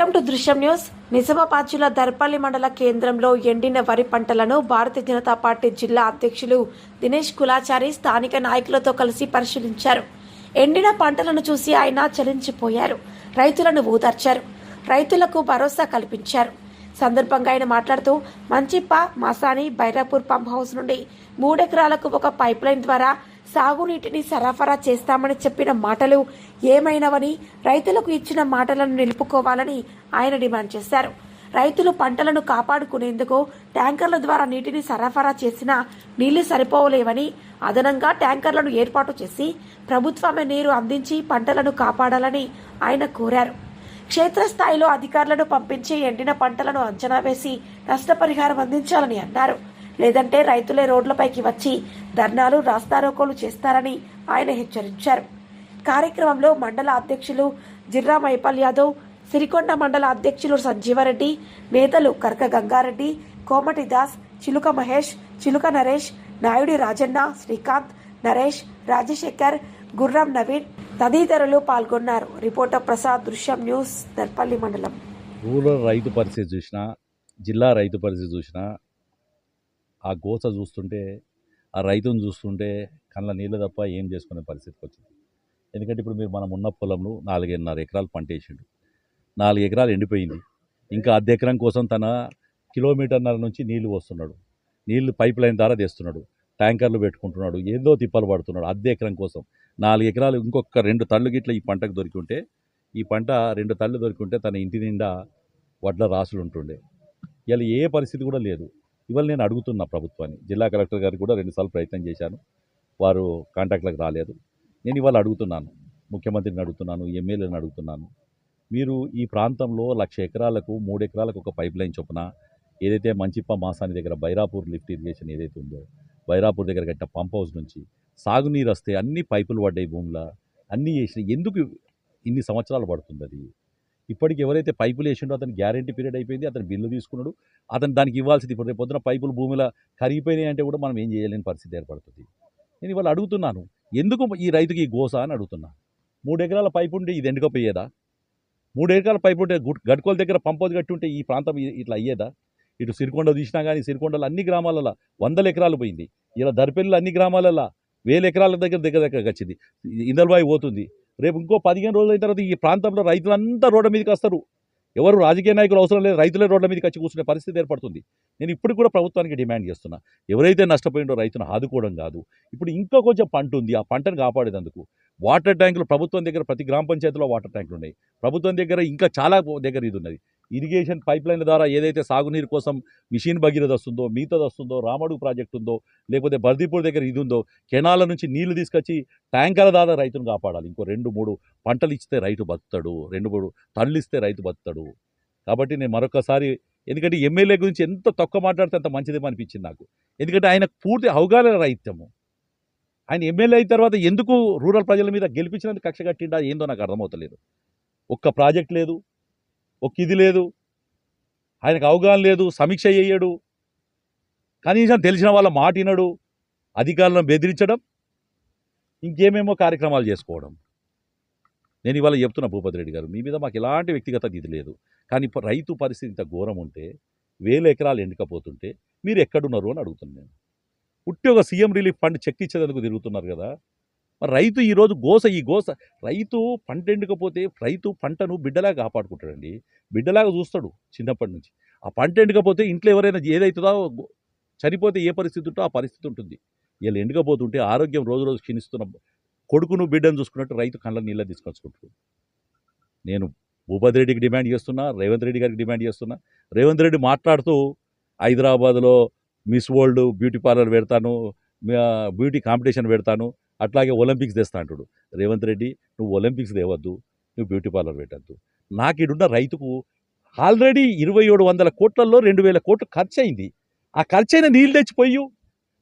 దృశ్యం న్యూస్. నిజామాబాద్ జిల్లా దర్పల్లి మండల కేంద్రంలో ఎండిన వరి పంటలను భారతీయ జనతా పార్టీ జిల్లా అధ్యక్షులు దినేష్ కులాచారి స్థానిక నాయకులతో కలిసి పరిశీలించారు. ఎండిన పంటలను చూసి ఆయన చలించిపోయారు. రైతులను ఊదార్చారు. రైతులకు భరోసా కల్పించారు. సందర్భంగా ఆయన మాట్లాడుతూ మంచిప్ప మసాని బైరాపూర్ పంప్ హౌస్ నుండి మూడెకరాలకు ఒక పైప్ లైన్ ద్వారా సాగునీటిని సరఫరా చేస్తామని చెప్పిన మాటలు ఏమైనవని రైతులకు ఇచ్చిన మాటలను నిలుపుకోవాలని ఆయన డిమాండ్ చేశారు. రైతులు పంటలను కాపాడుకునేందుకు ట్యాంకర్ల ద్వారా నీటిని సరఫరా చేసినా నీళ్ళు సరిపోవలేవని అదనంగా ట్యాంకర్లను ఏర్పాటు చేసి ప్రభుత్వమే నీరు అందించి పంటలను కాపాడాలని ఆయన కోరారు. క్షేత్రస్థాయిలో అధికారులను పంపించి ఎండిన పంటలను అంచనా వేసి నష్టపరిహారం అందించాలని అన్నారు. లేదంటే రైతులే రోడ్లపైకి వచ్చి ధర్నాలు రాస్తారోకోలు చేస్తారని ఆయన హెచ్చరించారు. కార్యక్రమంలో మండల అధ్యక్షులు జిర్రా మైపాల్ యాదవ్ సిరికొండ మండల అధ్యక్షులు సంజీవారెడ్డి నేతలు కరక గంగారెడ్డి కోమటి దాస్ చిలుక మహేష్ చిలుక నరేష్ నాయుడి రాజన్న శ్రీకాంత్ నరేష్ రాజశేఖర్ గుర్రం నవీన్ తదితరులు పాల్గొన్నారు. రిపోర్టర్ ప్రసాద్ దృశ్యం న్యూస్ దర్పల్లి మండలం. రూరల్ రైతు పరిస్థితి చూసిన జిల్లా రైతు పరిస్థితి చూసినా ఆ గోస చూస్తుంటే ఆ రైతును చూస్తుంటే కళ్ళ నీళ్ళు తప్ప ఏం చేసుకునే పరిస్థితికి వచ్చింది ఎందుకంటే ఇప్పుడు మీరు మనం ఉన్న పొలంలో నాలుగున్నర ఎకరాలు పంట వేసిండు. నాలుగు ఎకరాలు ఎండిపోయింది. ఇంకా అర్ధ ఎకరం కోసం తన కిలోమీటర్న్నర నుంచి నీళ్ళు వస్తున్నాడు నీళ్ళు పైప్ లైన్ ద్వారా తెస్తున్నాడు. ట్యాంకర్లు పెట్టుకుంటున్నాడు. ఏదో తిప్పలు పడుతున్నాడు అర్ధ ఎకరం కోసం. నాలుగు ఎకరాలు ఇంకొక రెండు తళ్ళు గిట్ల ఈ పంటకు దొరికి ఉంటే ఈ పంట రెండు తళ్ళు దొరికి ఉంటే తన ఇంటి నిండా వడ్ల రాసులు ఉంటుండే. ఇలా ఏ పరిస్థితి కూడా లేదు. ఇవాళ నేను అడుగుతున్నా ప్రభుత్వాన్ని. జిల్లా కలెక్టర్ గారికి కూడా రెండుసార్లు ప్రయత్నం చేశాను. వారు కాంటాక్ట్లకు రాలేదు. నేను ఇవాళ అడుగుతున్నాను. ముఖ్యమంత్రిని అడుగుతున్నాను ఎమ్మెల్యేని అడుగుతున్నాను. మీరు ఈ ప్రాంతంలో లక్ష ఎకరాలకు మూడు ఎకరాలకు ఒక పైప్ లైన్ చొప్పున ఏదైతే మంచిప్ప మాసాని దగ్గర బైరాపూర్ లిఫ్ట్ ఇరిగేషన్ ఏదైతే ఉందో బైరాపూర్ దగ్గర గట్ట పంప్ హౌస్ నుంచి సాగునీరు వస్తే అన్ని పైపులు పడ్డాయి భూమిలో అన్నీ చేసినాయి ఎందుకు ఇన్ని సంవత్సరాలు పడుతుంది అది? ఇప్పటికి ఎవరైతే పైపులు వేసిండో అతని గ్యారంటీ పీరియడ్ అయిపోయింది అతను బిల్లు తీసుకున్నాడు. అతను దానికి ఇవ్వాల్సింది ఇప్పుడు రేపు పొద్దున పైపులు భూమిలో కరిగిపోయినాయి అంటే కూడా మనం ఏం చేయలేని పరిస్థితి ఏర్పడుతుంది. నేను ఇవాళ అడుగుతున్నాను ఎందుకు ఈ రైతుకి ఈ గోస అని అడుగుతున్నాను మూడు ఎకరాల పైపు ఉంటే ఇది ఎండుకపోయేదా మూడు ఎకరాల పైపు ఉంటే గడ్కోల దగ్గర పంపోది కట్టి ఉంటే ఈ ప్రాంతం ఇట్లా అయ్యేదా? ఇటు సిరికొండ తీసినా కానీ సిరికొండలో అన్ని గ్రామాలలో వందల ఎకరాలు పోయింది. ఇలా దరిపెల్లి అన్ని గ్రామాలలో వేల ఎకరాల దగ్గర దగ్గర దగ్గరకు వచ్చింది. ఇందల్బాయి పోతుంది. రేపు ఇంకో పదిహేను రోజులు అయిన తర్వాత ఈ ప్రాంతంలో రైతులంతా రోడ్ల మీదకి వస్తారు. ఎవరు రాజకీయ నాయకులు అవసరం లేదు రైతులే రోడ్ల మీదకి వచ్చి కూర్చునే పరిస్థితి ఏర్పడుతుంది. నేను ఇప్పుడు కూడా ప్రభుత్వానికి డిమాండ్ చేస్తున్నా ఎవరైతే నష్టపోయిండో రైతును ఆదుకోవడం కాదు. ఇప్పుడు ఇంకా కొంచెం పంట ఉంది ఆ పంటను కాపాడేందుకు వాటర్ ట్యాంకులు ప్రభుత్వం దగ్గర ప్రతి గ్రామ పంచాయతీలో వాటర్ ట్యాంకులు ఉన్నాయి. ప్రభుత్వం దగ్గర ఇంకా చాలా దగ్గర ఇది ఉన్నది. ఇరిగేషన్ పైప్లైన్ల ద్వారా ఏదైతే సాగునీరు కోసం మిషన్ భగీరథ వస్తుందో మిగతాది వస్తుందో రామడుగు ప్రాజెక్ట్ ఉందో లేకపోతే బర్దీపూర్ దగ్గర ఇది ఉందో కెనాల నుంచి నీళ్ళు తీసుకొచ్చి ట్యాంకర్ల ద్వారా రైతును కాపాడాలి. ఇంకో రెండు మూడు పంటలు ఇస్తే రైతు బతుకుతాడు. రెండు మూడు తళ్ళు ఇస్తే రైతు బతుకుతాడు. కాబట్టి నేను మరొకసారి ఎందుకంటే ఎమ్మెల్యే గురించి ఎంత తక్కువ మాట్లాడితే అంత మంచిదేమో అనిపించింది నాకు. ఎందుకంటే ఆయన పూర్తి అవగాహన రైత్యము. ఆయన ఎమ్మెల్యే అయిన తర్వాత ఎందుకు రూరల్ ప్రజల మీద గెలిపించినందుకు కక్ష కట్టిండా ఏందో నాకు అర్థమవుతలేదు. ఒక్క ప్రాజెక్ట్ లేదు. ఒక ఇది లేదు. ఆయనకు అవగాహన లేదు సమీక్ష చేయడు. కనీసం తెలిసిన వాళ్ళ మాట వినడు. అధికారులను బెదిరించడం ఇంకేమేమో కార్యక్రమాలు చేసుకోవడం. నేను ఇవాళ చెప్తున్నా భూపతి రెడ్డి గారు మీ మీద మాకు ఎలాంటి వ్యక్తిగత ఇది లేదు. కానీ ఇప్పుడు రైతు పరిస్థితి ఇంత ఘోరం ఉంటే వేల ఎకరాలు ఎండకపోతుంటే మీరు ఎక్కడున్నారు అని అడుగుతున్నాను నేను. ఉట్టి ఒక సీఎం రిలీఫ్ ఫండ్ చెక్ ఇచ్చేందుకు తిరుగుతున్నారు కదా మరి రైతు ఈరోజు గోస ఈ గోస రైతు పంట ఎండకపోతే రైతు పంటను బిడ్డలాగా కాపాడుకుంటాడండి. బిడ్డలాగా చూస్తాడు చిన్నప్పటి నుంచి. ఆ పంట ఎండకపోతే ఇంట్లో ఎవరైనా ఏదైతుందో చనిపోతే ఏ పరిస్థితి ఉంటో ఆ పరిస్థితి ఉంటుంది. వీళ్ళు ఎండకపోతుంటే ఆరోగ్యం రోజు రోజు క్షీణిస్తున్న కొడుకును బిడ్డను చూసుకున్నట్టు రైతు కళ్ళ నీళ్ళ తీసుకొచ్చుకుంటాడు. నేను భూపతి రెడ్డికి డిమాండ్ చేస్తున్నా రేవంత్ రెడ్డి గారికి డిమాండ్ చేస్తున్నా. రేవంత్ రెడ్డి మాట్లాడుతూ హైదరాబాద్లో మిస్ వరల్డ్ బ్యూటీ పార్లర్ పెడతాను బ్యూటీ కాంపిటీషన్ పెడతాను అట్లాగే ఒలింపిక్స్ తెస్తా అంటాడు. రేవంత్ రెడ్డి నువ్వు ఒలింపిక్స్ తేవద్దు నువ్వు బ్యూటీ పార్లర్ పెట్టద్దు. నాకు ఇడున్న రైతుకు ఆల్రెడీ ఇరవై ఏడు వందల కోట్లలో రెండు వేల కోట్లు ఖర్చు అయింది ఆ ఖర్చు అయిన నీళ్ళు తెచ్చిపోయి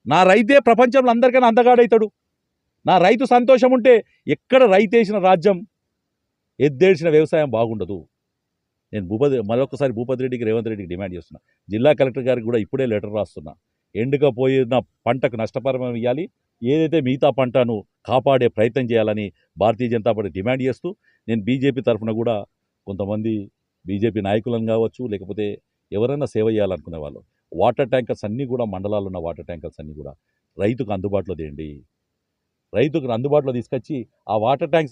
నా రైతే ప్రపంచంలో అందరికన్నా అందగాడవుతాడు నా రైతు సంతోషం ఉంటే ఎక్కడ రైతేసిన రాజ్యం? ఎద్దేడ్చిన వ్యవసాయం బాగుండదు. నేను భూపతి మరొకసారి భూపతి రెడ్డికి రేవంత్ రెడ్డికి డిమాండ్ చేస్తున్నా. జిల్లా కలెక్టర్ గారికి కూడా ఇప్పుడే లెటర్ రాస్తున్నా. ఎండుకపోయిన పంటకు నష్టపరమైన ఇవ్వాలి ఏదైతే మిగతా పంటను కాపాడే ప్రయత్నం చేయాలని భారతీయ జనతా పార్టీ డిమాండ్ చేస్తూ నేను బీజేపీ తరఫున కూడా కొంతమంది బీజేపీ నాయకులను కావచ్చు లేకపోతే ఎవరైనా సేవ చేయాలనుకునే వాళ్ళు వాటర్ ట్యాంకర్స్ అన్నీ కూడా మండలాల్లో ఉన్న వాటర్ ట్యాంకర్స్ అన్నీ కూడా రైతుకు అందుబాటులో తేండి రైతుకు అందుబాటులో తీసుకొచ్చి ఆ వాటర్ ట్యాంక్స్